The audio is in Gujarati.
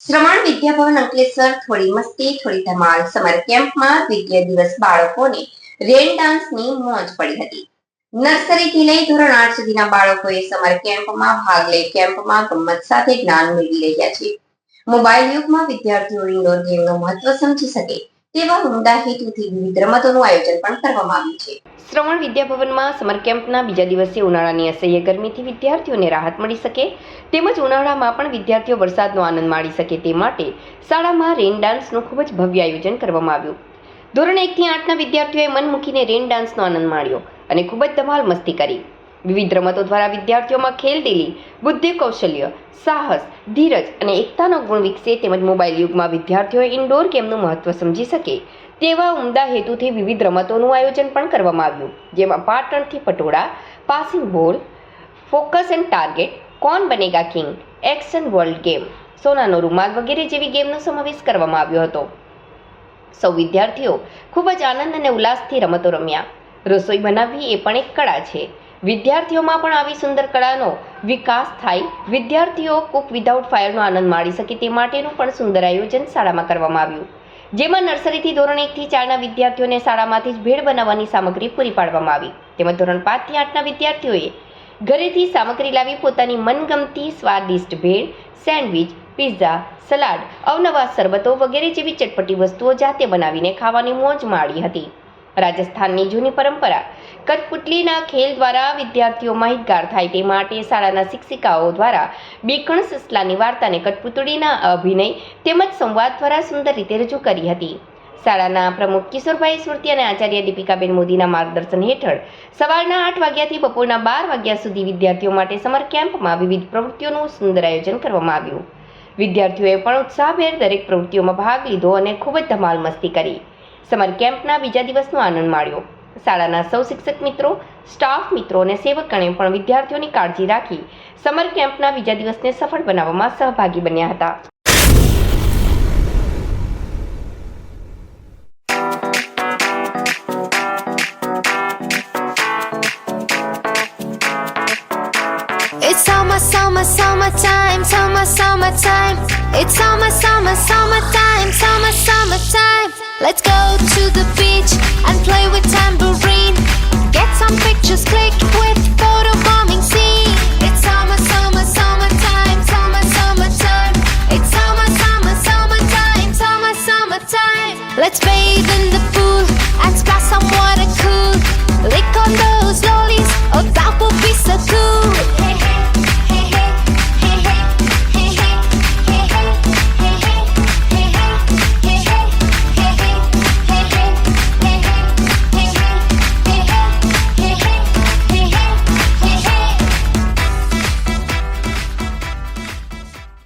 શ્રવણ વિદ્યાભવન અંકલેશ્વર થોડી મસ્તી, થોડી ધમાલ. સમર કેમ્પમાં વિદ્યા દિવસ બાળકોને રેન ડાન્સની મોજ પડી હતી. નર્સરીથી લઈ ધોરણ આઠ સુધીના બાળકોએ સમર કેમ્પમાં ભાગ લઈ કેમ્પમાં ગમત સાથે જ્ઞાન મેળવી રહ્યા છે. મોબાઈલ યુગમાં વિદ્યાર્થીઓ ઇન્ડોર ગેમનું મહત્વ સમજી શકે. તેવા ઉમદા હેતુથી વિવિધ રમતોનું આયોજન પણ કરવામાં આવ્યું છે. શ્રવણ વિદ્યાભવનમાં સમર કેમ્પના બીજા દિવસે ઉનાળાની અસહ્ય ગરમીથી વિદ્યાર્થીઓને રાહત મળી શકે, તેમજ ઉનાળામાં પણ વિદ્યાર્થીઓ વરસાદનો આનંદ માણી શકે તે માટે શાળામાં રેન ડાન્સનું ખૂબ જ ભવ્ય આયોજન કરવામાં આવ્યું. ધોરણ એકથી આઠના વિદ્યાર્થીઓએ મન મૂકીને રેન ડાન્સનો આનંદ માણ્યો અને ખૂબ જ ધમાલ મસ્તી કરી. વિવિધ રમતો દ્વારા વિદ્યાર્થીઓમાં ખેલદિલી બુદ્ધિ કૌશલ્ય, સાહસ, ધીરજ અને એકતાનો ગુણ વિકસે તેમજ મોબાઈલ યુગમાં વિદ્યાર્થીઓએ ઇન્ડોર ગેમનું મહત્વ સમજી શકે. તેવા ઉમદા હેતુથી વિવિધ રમતોનું આયોજન પણ કરવામાં આવ્યું, જેમાં પાટણથી patola passing ball focus and target કોણ બનેગા કિંગ એક્શન વર્લ્ડ ગેમ સોનાનો રૂમાલ વગેરે જેવી ગેમનો સમાવેશ કરવામાં આવ્યો હતો. સૌ વિદ્યાર્થીઓ ખૂબ જ આનંદ અને ઉલ્લાસથી રમતો રમ્યા. રસોઈ બનાવવી એ પણ એક કળા છે. વિદ્યાર્થીઓમાં પણ આવી સુંદર કળાનો વિકાસ થાય. વિદ્યાર્થીઓ કુક વિધાઉટ ફાયરનો આનંદ માણી શકે તે માટેનું પણ સુંદર આયોજન શાળામાં કરવામાં આવ્યું. જેમાં નર્સરીથી ધોરણ એકથી ચારના વિદ્યાર્થીઓને શાળામાંથી જ ભેળ બનાવવાની સામગ્રી પૂરી પાડવામાં આવી. તેમજ ધોરણ પાંચથી આઠના વિદ્યાર્થીઓએ ઘરેથી સામગ્રી લાવી પોતાની મનગમતી, સ્વાદિષ્ટ ભેળ, સેન્ડવિચ, પિઝા, સલાડ, અવનવા શરબતો વગેરે જેવી ચટપટી વસ્તુઓ જાતે બનાવીને ખાવાની મોજ માણી હતી. રાજસ્થાનની જૂની પરંપરા. કઠપુટલીના ખેલ દ્વારા વિદ્યાર્થીઓ માહિતગાર થાય તે માટે શાળાના શિક્ષિકાઓ દ્વારા બીકણ સસલાની વાર્તાને કઠપુતળીના અભિનય તેમજ સંવાદ દ્વારા સુંદર રીતે રજૂ કરી હતી. શાળાના પ્રમુખ કિશોરભાઈ સુરતી અને આચાર્ય દીપિકાબેન મોદીના માર્ગદર્શન હેઠળ સવારના આઠ વાગ્યાથી બપોરના બાર વાગ્યા સુધી વિદ્યાર્થીઓ માટે સમર કેમ્પમાં વિવિધ પ્રવૃત્તિઓનું સુંદર આયોજન કરવામાં આવ્યું. વિદ્યાર્થીઓએ પણ ઉત્સાહભેર દરેક પ્રવૃત્તિઓમાં ભાગ લીધો અને ખૂબ જ ધમાલ મસ્તી કરી. સમર કેમ્પના બીજા દિવસનો આનંદ માણ્યો શાળાના સૌ શિક્ષક મિત્રો સ્ટાફ મિત્રો અને સેવકગણે પણ વિદ્યાર્થીઓની કાળજી રાખી સમર કેમ્પના બીજા દિવસને સફળ બનાવવામાં સહભાગી બન્યા હતા It's summer, summer, summertime, summer, summertime. It's summer, summer, summertime, summer, summertime. Let's go to the beach and play with tambourine. Get some pictures clicked with photo bombing scene. It's summer, summer, summertime, summer, summertime. It's summer, summer, summertime, summer, summertime. Let's bathe in the pool